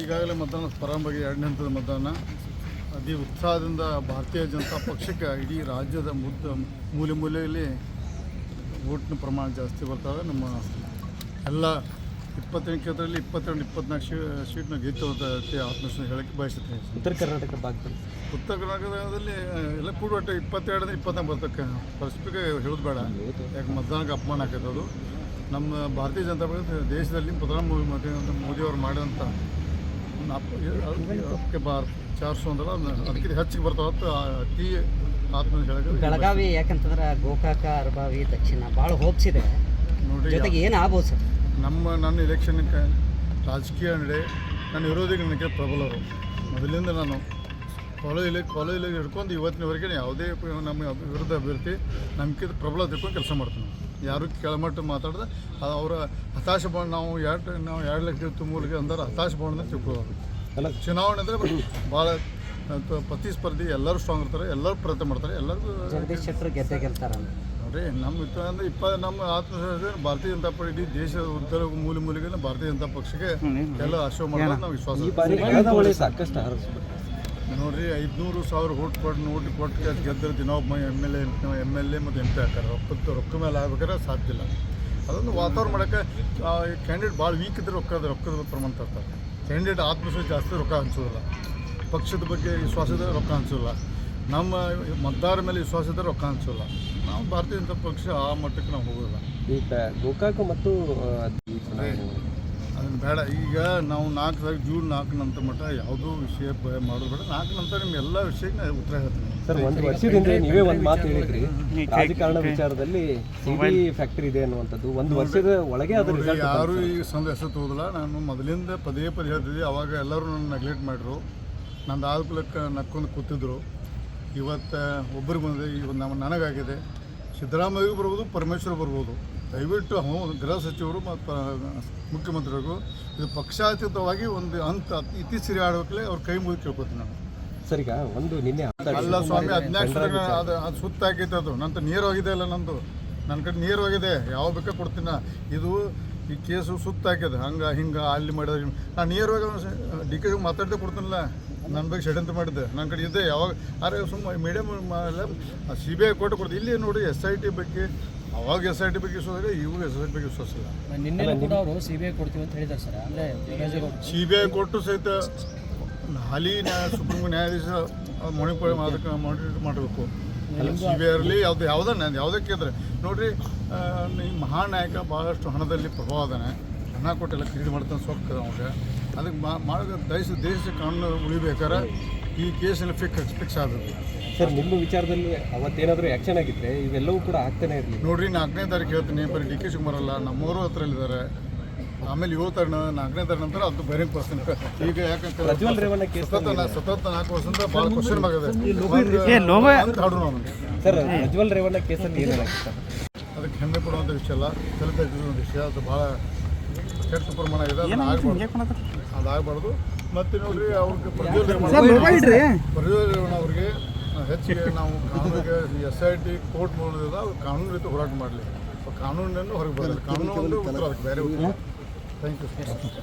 ಈಗಾಗಲೇ ಮತದಾನ ಪ್ರಾರಂಭವಾಗಿ ಎರಡನೇ ಹಂತದ ಮತದಾನ. ಅತಿ ಉತ್ಸಾಹದಿಂದ ಭಾರತೀಯ ಜನತಾ ಪಕ್ಷಕ್ಕೆ ಇಡೀ ರಾಜ್ಯದ ಮುದ್ದ ಮೂಲೆ ಮೂಲೆಯಲ್ಲಿ ಓಟ್ನ ಪ್ರಮಾಣ ಜಾಸ್ತಿ ಬರ್ತವೆ ನಮ್ಮ ಎಲ್ಲ ಇಪ್ಪತ್ತೆಂಟು ಕ್ಷೇತ್ರದಲ್ಲಿ ಇಪ್ಪತ್ತೆರಡು ಇಪ್ಪತ್ನಾಲ್ಕು ಶೀ ಸೀಟ್ನ ಗೆದ್ದು ಆತ್ಮವಿಶ್ವಾಸ ಹೇಳಕ್ಕೆ ಬಯಸುತ್ತೇನೆ. ಉತ್ತರ ಕರ್ನಾಟಕ ಭಾಗದಲ್ಲಿ? ಉತ್ತರ ಕರ್ನಾಟಕದಲ್ಲಿ ಎಲ್ಲ ಕೂಡ ಒಟ್ಟು ಇಪ್ಪತ್ತೆರಡರಿಂದ ಇಪ್ಪತ್ನಾಲ್ಕು ಬರ್ತಕ್ಕ ಪರಿಸ್ಥಿತಿಗೆ ಹೇಳೋದು ಬೇಡ. ಯಾಕೆ ಮತದಾನಕ್ಕೆ ಅಪಮಾನ ಆಕೈತೆ ಅದು ನಮ್ಮ ಭಾರತೀಯ ಜನತಾ ಪಕ್ಷ ದೇಶದಲ್ಲಿ ಪ್ರಧಾನ ಮೋದಿ ಅವರು ಮೋದಿಯವರು ಮಾಡಿದಂಥ ಅಪ್ಪ ಬಾರ್ ಚಾರ್ ಸೋ ಅಂದ್ರೆ ಅದಕ್ಕಿಂತ ಹೆಚ್ಚಿಗೆ ಬರ್ತಾವ ಅಂತ ಅತಿ ಆತ್ಮ ಹೇಳಕ್ಕೆ ಬೆಳಗಾವಿ ಯಾಕಂತಂದ್ರೆ ಗೋಕಾಕ ಅರ್ಬಾವಿ ದಕ್ಷಿಣ ಭಾಳ ಹೋಪ್ಸ್ ಇದೆ ನೋಡಿ ಜೊತೆಗೆ ಏನು ಆಗ್ಬೋದು ಸರ್? ನಮ್ಮ ನನ್ನ ಎಲೆಕ್ಷನ್ ರಾಜಕೀಯ ನಡೆ ನನ್ನ ವಿರೋಧಿಗಳಿಗೆ ಪ್ರಬಲರು. ಮೊದಲಿಂದ ನಾನು ಕಾಲೇಜಲ್ಲಿ ಕಾಲೇಜಲ್ಲಿ ಹಿಡ್ಕೊಂಡು ಇವತ್ತಿನವರೆಗೆ ಯಾವುದೇ ನಮ್ಮ ವಿರುದ್ಧ ಅಭ್ಯರ್ಥಿ ನಮ್ಗಿಂತ ಪ್ರಬಲ ತಿಳ್ಕೊಂಡು ಕೆಲಸ ಮಾಡ್ತೀನಿ ಯಾರು ಕೆಳಮಟ್ಟ ಮಾತಾಡಿದ್ರೆ ಅವರ ಹತಾಶ ಬಾಂಡ್ ನಾವು ಎರಡು ನಾವು ಎರಡು ಲಕ್ಷ ತುಂಬಲಿಕ್ಕೆ ಅಂದ್ರೆ ಹತಾಶ ಅಂತ ತಿಳ್ಕೊಳ್ಳೋದು ಎಲ್ಲ ಚುನಾವಣೆ ಅಂದರೆ ಭಾಳ ಪ್ರತಿಸ್ಪರ್ಧಿ ಎಲ್ಲರೂ ಸ್ಟ್ರಾಂಗ್ ಇರ್ತಾರೆ ಎಲ್ಲರೂ ಪ್ರಯತ್ನ ಮಾಡ್ತಾರೆ ಎಲ್ಲರಿಗೂ ಜಗದೀಶ್ ಶೆಟ್ಟರ್ ಗೆದ್ದೆ ಗೆಲ್ತಾರಂತ. ನೋಡ್ರಿ ನಮ್ಮ ಇತ್ತು ಅಂದರೆ ಇಪ್ಪ ನಮ್ಮ ಆತ್ಮವಿಶ್ವಾಸ ಭಾರತೀಯ ಜನತಾ ಪಾರ್ಟಿ ಇಡೀ ದೇಶದ ಉತ್ತರ ಮೂಲೆ ಮೂಲೆಗೆ ಭಾರತೀಯ ಜನತಾ ಪಕ್ಷಕ್ಕೆ ಎಲ್ಲ ಆಶ್ರಯ ಮಾಡೋದು ನಾವು ವಿಶ್ವಾಸ ಸಾಕಷ್ಟು ನೋಡ್ರಿ ಐದುನೂರು ಸಾವಿರ ಓಟ್ ಕೊಟ್ಟು ನೋಡಿ ಕೊಟ್ಟು ಗೆದ್ದರೆ ದಿನೊಬ್ಬ M L A M L A ಮತ್ತು ಎಂ ಪಿ ಹಾಕಾರೆ ರೊಕ್ಕದ ರೊಕ್ಕ ಮೇಲೆ ಆಗ್ಬೇಕಾದ್ರೆ ಸಾಧ್ಯ ಇಲ್ಲ. ಅದೊಂದು ವಾತಾವರಣ ಮಾಡೋಕ್ಕೆ ಕ್ಯಾಂಡಿಡೇಟ್ ಭಾಳ ವೀಕ್ ಇದ್ರೆ ರೊಕ್ಕದ ರೊಕ್ಕದ ಪ್ರಮಾಣ ತರ್ತಾರೆ. ಕ್ಯಾಂಡಿಡೇಟ್ ಆತ್ಮವಿಶ್ವಾಸ ಜಾಸ್ತಿ ರೊಕ್ಕ ಹಂಚೋದಿಲ್ಲ. ಪಕ್ಷದ ಬಗ್ಗೆ ವಿಶ್ವಾಸ ಇದ್ದರೆ ರೊಕ್ಕ ಹಂಚೋಲ್ಲ ನಮ್ಮ ಮತದಾರ ಮೇಲೆ ವಿಶ್ವಾಸ ಇದ್ದರೆ ರೊಕ್ಕ ಹಂಚೋಲ್ಲ ನಾವು ಭಾರತೀಯ ಜನತಾ ಪಕ್ಷ ಆ ಮಟ್ಟಕ್ಕೆ ನಾವು ಹೋಗೋಲ್ಲ ಈಗ ಗೋಕಾಕ ಮತ್ತು ಅದನ್ನು ಬೇಡ. ಈಗ ನಾವು ನಾಲ್ಕು ತಾರೀಕು ಜೂನ್ ನಾಲ್ಕು ನಂತರ ಮಟ್ಟ ಯಾವುದೋ ವಿಷಯ ಮಾಡೋದು ಬೇಡ. ನಾಲ್ಕು ನಂತರ ನಿಮ್ಮ ಎಲ್ಲ ವಿಷಯಕ್ಕೆ ನಾನು ಉತ್ತರ ಹೇಳ್ತೀನಿ. ಸರ್ ಒಂದು ವರ್ಷದಿಂದ ನೀವೇ ಒಂದು ಮಾತು ಹೇಳಿದ್ರಿ. ರಾಜಕಾರಣ ವಿಚಾರದಲ್ಲಿ ಸಿಡಿ ಫ್ಯಾಕ್ಟರಿ ಇದೆ ಅನ್ನುವಂಥದ್ದು. ಒಂದು ವರ್ಷದ ಒಳಗೆ ಅದು ರಿಸಲ್ಟ್ ಯಾರು ಈ ಸಂದೇಶ ತೋದಲ್ಲ ನಾನು ಮೊದಲಿಂದ ಪದೇ ಪದೇ ಹೇಳ್ತಿದ್ದೆ. ಅವಾಗ ಎಲ್ಲರೂ ನನ್ನ ನೆಗ್ಲೆಕ್ಟ್ ಮಾಡಿದ್ರು. ನಂದು ಆಲ್ಕುಲಕ್ಕೆ ನಕ್ಕೊಂಡು ಕೂತಿದ್ರು. ಇವತ್ತು ಒಬ್ಬರಿಗೆ ಬಂದಿದೆ. ಇವತ್ತು ನಮ್ಮ ನನಗಾಗಿದೆ. ಸಿದ್ದರಾಮಯ್ಯಗೂ ಬರ್ಬೋದು ಪರಮೇಶ್ವರ್ ಬರ್ಬೋದು. ದಯವಿಟ್ಟು ಗೃಹ ಸಚಿವರು ಮತ್ತು ಮುಖ್ಯಮಂತ್ರಿಗಳಿಗೂ ಇದು ಪಕ್ಷಾತೀತವಾಗಿ ಒಂದು ಹಂತ ಇತ್ತೀಚೆಗೆ ಆಡಬೇಕಲೇ ಅವ್ರ ಕೈ ಮುಗಿದು ಕೇಳ್ಕೊತೀನಿ ನಾನು. ಸರಿ ಒಂದು ನಿನ್ನೆ ಅಲ್ಲ ಸ್ವಾಮಿ ಹದಿನಾಲ್ಕು ಅದು ಅದು ಸುತ್ತಾಕೈತೆ ಅದು. ನಂತರ ನೇರವಾಗಿದೆ ಅಲ್ಲ ನಂದು. ನನ್ನ ಕಡೆ ನೇರವಾಗಿದೆ ಯಾವ ಬೇಕಾ ಕೊಡ್ತೀನ. ಇದು ಈ ಕೇಸು ಸುತ್ತಾಕ್ಯದ. ಹಂಗೆ ಹಿಂಗೆ ಅಲ್ಲಿ ಮಾಡಿದ್ರೆ ನಾನು ನೇರವಾಗಿ ಡಿ ಕೆ ಮಾತಾಡ್ದೆ ಕೊಡ್ತೀನಲ್ಲ. ನನ್ನ ಬಗ್ಗೆ ಷಡಂತ ಮಾಡಿದ್ದೆ. ನನ್ನ ಕಡೆ ಇದೆ. ಯಾವಾಗ ಅರೆ ಸುಮ್ಮ medium C B I court ಕೊಡ್ತೀನಿ ಇಲ್ಲಿ ನೋಡಿ ಎಸ್ ಐ ಟಿ ಬಗ್ಗೆ ಅವಾಗ ಎಸ್ ಐ ಟಿ ಬಗ್ಗೆ ವಿಶ್ವಾಸ ಇದೆ ಇವಾಗ ಎಸ್ ಐ ಟಿ ಬಗ್ಗೆ ವಿಶ್ವಾಸ ಇಲ್ಲ ನಿನ್ನೆ ಕೂಡ ಅವರು ಸಿ ಬಿ ಐ ಕೊಡ್ತೀವಿ ಅಂತ ಹೇಳಿದ್ದಾರೆ ಸರ್. ಅಂದರೆ ಸಿ ಬಿ ಐ ಕೊಟ್ಟು. ಸಹಿತ ಹಾಲಿ ನ್ಯಾಯ ಸುಪ್ರೀಂ ನ್ಯಾಯಾಧೀಶ ಮಣಿಪುರ ಅದಕ್ಕೆ ಮಾನಿಟರ್ ಮಾಡಬೇಕು. ಸಿ ಬಿ ಐ ಇರಲಿ ಯಾವ್ದು ಯಾವುದೇ ನ್ಯಾಯ- ಯಾವುದಕ್ಕೆ ಇದ್ರೆ ನೋಡಿರಿ ಈ ಮಹಾನಾಯಕ ಭಾಳಷ್ಟು ಹಣದಲ್ಲಿ ಪ್ರಭಾವ ಅದಾನೆ ಹಣ ಕೊಟ್ಟೆಲ್ಲ ಖರೀದಿ ಮಾಡ್ತಾನೆ ಸೊಕ್ಕ ಅವಾಗ ಅದಕ್ಕೆ ಮಾ ಮಾಡೋ ದೇಶ ದೇಶ ಕಾನೂನು ಉಳಿಬೇಕಾದ್ರೆ ಈ ಕೇಸಲ್ಲಿ ಫಿಕ್ಸ್ ಫಿಕ್ಸ್ ಆದದ್ದು. ಸರ್ ನಿಮ್ಮ ವಿಚಾರದಲ್ಲಿ ಅವತ್ತೇನಾದರೂ ಆ್ಯಕ್ಷನ್ ಆಗಿದ್ದರೆ ಇವೆಲ್ಲವೂ ಕೂಡ ಆಗ್ತಾನೆ ಇರಲಿ. ನೋಡ್ರಿ ನಾಲ್ಕನೇ ತಾರೀಕು ಹೇಳ್ತೀನಿ ಬರೀ ಡಿ ಕೆ ಶಿವಕುಮಾರ್ ಅಲ್ಲ ನಮ್ಮವರು ಹತ್ರಲ್ಲಿದ್ದಾರೆ ಆಮೇಲೆ ಇವತ್ತು ಅಣ್ಣ ನಾಲ್ಕನೇ ತಾರೀಕು ನಂತರ ಅದು ಬೇರೆ ಪರ್ಸನ್ ಈಗ ಯಾಕಂದ್ರೆ ಸತತ ಸತತ ನಾಲ್ಕು ವರ್ಷದಿಂದ ಭಾಳ ಕ್ವಶನ್ ಆಗಿದೆ ಸರ್ ಪ್ರಜ್ವಲ್ ರೇವಣ್ಣ ಕೇಸಲ್ಲಿ ಏನೇನಾಗಿತ್ತು ಅದಕ್ಕೆ ಹೆಮ್ಮೆ ಕೊಡುವಂಥ ವಿಷಯ ಅಲ್ಲ ಕಲಿತ ಒಂದು ವಿಷಯ ಅದು ಭಾಳ ಕೆಟ್ಟ ಪ್ರಮಾಣ ಇದೆ ಅದನ್ನ ಆಗ್ಬಾರ್ದು. ಅದಾಗಬಾರ್ದು ಮತ್ತು ನೋಡ್ರಿ ಅವ್ರಿಗೆ ಪ್ರಜ್ವಲ್ ಪ್ರಜ್ವಲ್ ರೇವಣ್ಣ ಅವ್ರಿಗೆ ಹೆಚ್ಚಿಗೆ ನಾವು ಕಾನೂನಿಗೆ ಎಸ್ ಐ ಟಿ ಕೋರ್ಟ್ ಮಾಡೋದಿಲ್ಲ ಅವ್ರು ಕಾನೂನು ರೀತಿ ಹೋರಾಟ ಮಾಡಲಿ. ಕಾನೂನನ್ನು ಹೊರಗೆ ಬರಲಿ. ಕಾನೂನು ಒಂದು ಅದಕ್ಕೆ ಬೇರೆ ಥ್ಯಾಂಕ್ ಯು